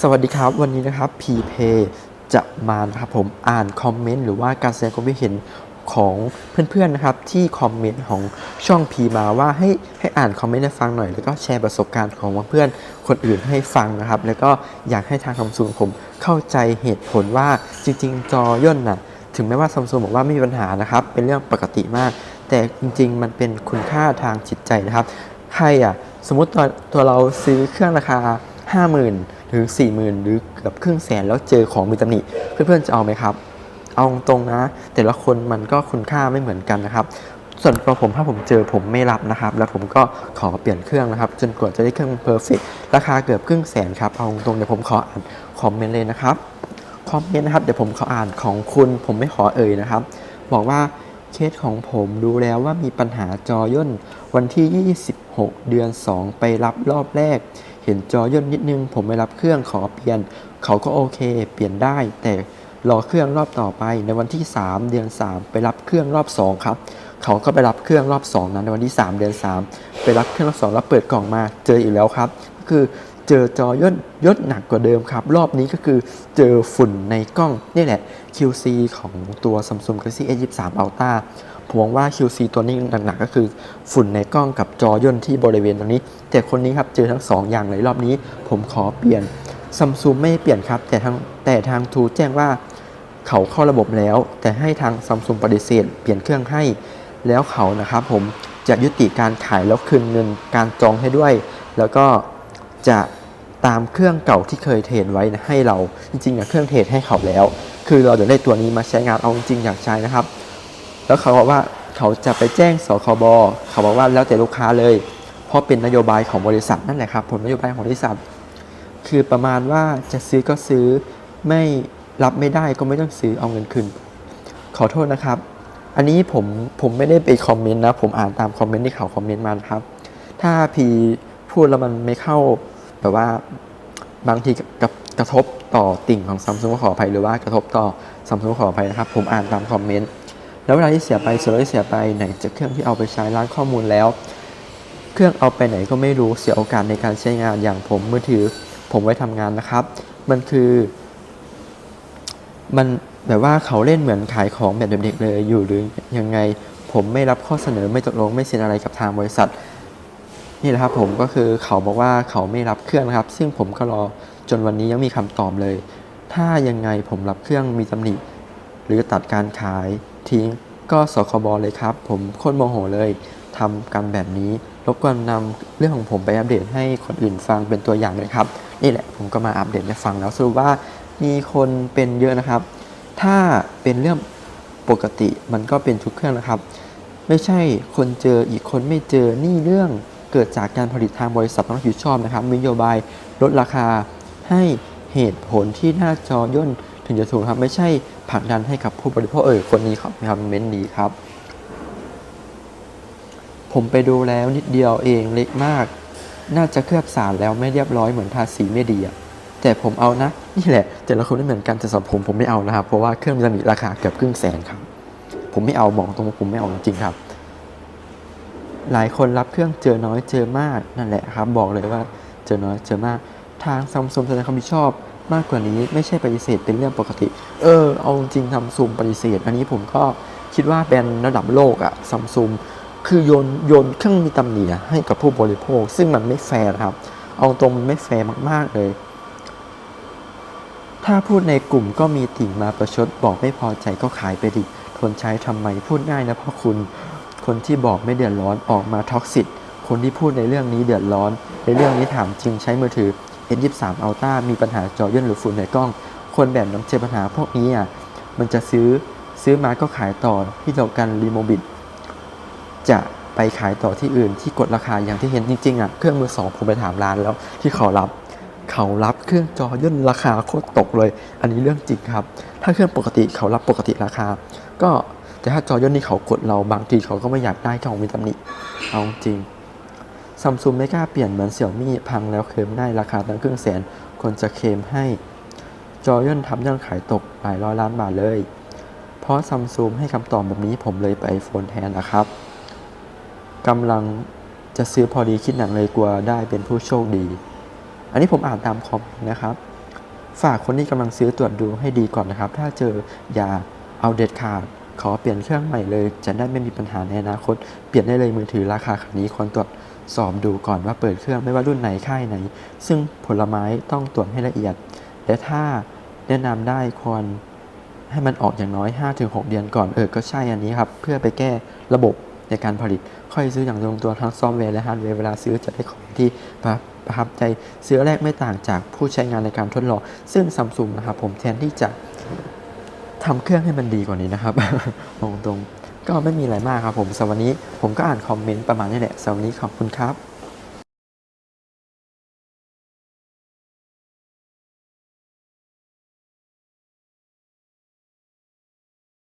สวัสดีครับ วันนี้นะครับ p p a y จะมานะครับผมอ่านคอมเมนต์หรือว่าการแสดงความคิดเห็นของเพื่อนๆนะครับที่คอมเมนต์ของช่อง P มาว่าให้ให้อ่านคอมเมนต์ให้ฟังหน่อย แล้วก็แชร์ประสบการณ์ของเพื่อนคนอื่นให้ฟังนะครับ แล้วก็อยากให้ทางซัมซุงผมเข้าใจเหตุผลว่าจริง ๆ จอย่นน่ะถึงแม้ว่าซัมซุงบอกว่าไม่มีปัญหานะครับ เป็นเรื่องปกติมาก แต่จริง ๆ มันเป็นคุณค่าทางจิตใจนะครับใครอะสมมติตัวตัวเราซื้อเครื่องราคา 50,000 ถึง40,000หรือเกือบครึ่งแสนแล้วเจอของมีตำหนิเพื่อนๆจะเอาไหมครับ เอาตรงนะ แต่ละคนมันก็คุณค่าไม่เหมือนกันนะครับ ส่วนตัวผมถ้าผมเจอผมไม่รับนะครับ แล้วผมก็ขอเปลี่ยนเครื่องนะครับ จนกว่าจะได้เครื่องเพอร์เฟกราคาเกือบครึ่งแสนครับเอาตรงเดี๋ยวผมขออ่านคอมเมนต์เลยนะครับคอมเมนต์นะครับเดี๋ยวผมขออ่านของคุณผมไม่ขอเอ่ยนะครับ บอกว่าเคสของผมดูแล้วว่ามีปัญหาจอย่นวันที่ 26 เดือน 2 ไปรับรอบแรก เห็นจอย่นนิดนึง ผมไม่รับเครื่องขอเปลี่ยน เขาก็โอเค เปลี่ยนได้ แต่รอเครื่องรอบต่อไปในวันที่ 3 เดือน 3 ไปรับเครื่องรอบ 2 ครับ เขาก็ไปรับเครื่องรอบ 2 นั้นในวันที่ 3 เดือน 3 ไปรับเครื่องรอบ2แล้วเปิดกล่องมาเจออีกแล้วครับ ก็คือเจอจอย่นยศหนักกว่าเดิมครับ รอบนี้ก็คือเจอฝุ่นในกล้องนี่แหละ QC ของตัว Samsung Galaxy S23 Ultra ผมมองว่า QC ตัวนี้หนักๆก็คือ ฝุ่นในกล้องกับจอย่นที่บริเวณตรงนี้ แต่คนนี้ครับเจอทั้ง 2 อย่างเลยรอบนี้ ผมขอเปลี่ยน Samsung ไม่เปลี่ยนครับ แต่ทางแต่ทางทูแจ้งว่าเขาเข้าระบบแล้ว แต่ให้ทางซัมซุงปฏิเสธ เปลี่ยนเครื่องให้แล้วเขานะครับผมจะยุติการขายแล้วคืนเงินการจองให้ด้วย แล้วก็จะตามเครื่องเก่าที่เคยเทรดไว้ให้เราจริงๆอะเครื่องเทรดให้เขาแล้ว คือเราจะได้ตัวนี้มาใช้งานเอาจริงๆอยากใช้นะครับ แล้วเขาบอกว่าเขาจะไปแจ้งสคบเขาบอกว่าแล้วแต่ลูกค้าเลย เพราะเป็นนโยบายของบริษัทนั่นแหละครับผลนโยบายของบริษัท คือประมาณว่าจะซื้อก็ซื้อไม่รับไม่ได้ก็ไม่ต้องซื้อเอาเงินคืนขอโทษนะครับ อันนี้ผมผมไม่ได้ไปคอมเมนต์นะ ผมอ่านตามคอมเมนต์ที่เขาคอมเมนต์มานะครับ ถ้าพีพูดแล้วมันไม่เข้าแบบว่าบางทีกับกระทบต่อติ่งของซัมซุงขออภัยหรือว่ากระทบต่อซัมซุงขออภัยนะครับ ผมอ่านตามคอมเมนต์ แล้วเวลาที่เสียไปส่วนที่เสียไปไหนจะเครื่องที่เอาไปใช้ร้านข้อมูลแล้ว เครื่องเอาไปไหนก็ไม่รู้เสียโอกาสในการใช้งานอย่างผมมือถือ ผมไว้ทำงานนะครับ มันคือ มันแบบว่าเขาเล่นเหมือนขายของแบบเด็กๆเลยอยู่หรือยังไง ผมไม่รับข้อเสนอไม่ตกลงไม่เซ็นอะไรกับทางบริษัท นี่แหละครับผมก็คือเขาบอกว่าเขาไม่รับเครื่องนะครับ ซึ่งผมก็รอจนวันนี้ยังมีคำตอบเลย ถ้ายังไงผมรับเครื่องมีตำหนิหรือตัดการขาย ทิ้ง ก็สคบเลยครับ ผมโคตรโมโหเลยทำกันแบบนี้รบกวนนำเรื่องของผมไปอัปเดตให้คนอื่นฟังเป็นตัวอย่างเลยครับ นี่แหละผมก็มาอัปเดตให้ฟังแล้วสรุปว่ามีคนเป็นเยอะนะครับ ถ้าเป็นเรื่องปกติมันก็เป็นทุกเครื่องนะครับ ไม่ใช่คนเจออีกคนไม่เจอนี่เรื่องเกิดจากการผลิตทางบริษัทต้องรับผิดชอบนะครับมีนโยบายลดราคาให้เหตุผลที่หน้าจอย่นถึงจะถูกครับ ไม่ใช่ ผลักดันให้กับผู้บริโภคเออคนนี้ครับนะครับเม้นดีครับ ผมไปดูแล้วนิดเดียวเองเล็กมาก น่าจะเคลือบสารแล้วไม่เรียบร้อยเหมือนทาสีไม่ดีอะแต่ผมเอานะ นี่แหละ แต่ละคนไม่เหมือนกันแต่สำหรับผมผมไม่เอานะครับ เพราะว่าเครื่องมันจะมีราคาเกือบครึ่งแสนครับ ผมไม่เอาบอกตรงว่าผมไม่เอาจริงครับ หลายคนรับเครื่องเจอน้อยเจอมากนั่นแหละครับ บอกเลยว่าเจอน้อยเจอมาก ทางซัมซุงแสดงความรับผิดชอบมากกว่านี้ไม่ใช่ปฏิเสธเป็นเรื่องปกติ เออ เอาจริงซัมซุงปฏิเสธ อันนี้ผมก็คิดว่าแบรนด์ระดับโลกอะซัมซุงคือโยนโยนเครื่องมีตำหนิอะให้กับผู้บริโภค ซึ่งมันไม่แฟร์ครับ เอาตรงมันไม่แฟร์มาก ๆ เลย ถ้าพูดในกลุ่มก็มีติ่งมาประชดบอกไม่พอใจก็ขายไปดิทนใช้ทำไมพูดง่ายนะเพราะคุณ คนที่บอกไม่เดือดร้อนออกมาท็อกซิตคนที่พูดในเรื่องนี้เดือดร้อน ในเรื่องนี้ถามจริงใช้มือถือ S23 Ultra มีปัญหาจอย่นหรือฝุ่นในกล้อง คนแบบน้ำเจอปัญหาพวกนี้อะมันจะซื้อซื้อมาก็ขายต่อที่เดียวกันรีโมบิ t จะไปขายต่อที่อื่นที่กดราคาอย่างที่เห็นจริงๆอะเครื่องมือสองผมไปถามร้านแล้วที่เขารับ เขารับเครื่องจอย่นราคาโคตรตกเลย อันนี้เรื่องจริงครับ ถ้าเครื่องปกติเขารับปกติราคา ก็แต่ถ้าจอย่นนี่เขากดเราบางทีเขาก็ไม่อยากได้ของมีตำหนิเอาจริงซัมซุงไม่กล้าเปลี่ยนเหมือนเสี่ยวมี่พังแล้วเคลมได้ราคาตั้งครึ่งแสนคนจะเคลมให้ จอย่นทำยอดขายตกหลายร้อยล้านบาทเลย เพราะซัมซุงให้คำตอบแบบนี้ผมเลยไปไอโฟนแทนนะครับกำลังจะซื้อพอดีคิดหนังเลยกลัวได้เป็นผู้โชคดี อันนี้ผมอ่านตามคอมนต์นะครับ ฝากคนที่กำลังซื้อตรวจดูให้ดีก่อนนะครับ ถ้าเจออย่าเอาเด็ดขาดขอเปลี่ยนเครื่องใหม่เลย จะได้ไม่มีปัญหาในอนาคต เปลี่ยนได้เลยมือถือราคาขนาดนี้ควรตรวจสอบดูก่อนว่าเปิดเครื่องไม่ว่ารุ่นไหนค่ายไหน ซึ่งผลไม้ต้องตรวจให้ละเอียด และถ้า แนะนำได้ควรให้มันออกอย่างน้อย 5-6 เดือนก่อนเออก็ใช่อันนี้ครับ เพื่อไปแก้ระบบในการผลิต ค่อยซื้ออย่างลงตัวทั้งซอฟต์แวร์และฮาร์ดแวร์เวลาซื้อจะได้ของที่ประประทับใจซื้อแรกไม่ต่างจากผู้ใช้งานในการทดลอง ซึ่งซัมซุงนะครับผมแทนที่จะทำเครื่องให้มันดีกว่านี้นะครับมองตรงก็ไม่มีอะไรมากครับผมสำหรับวันนี้ผมก็อ่านคอมเมนต์ประมาณนี้แหละสำหรับวันนี้ขอบคุณครับ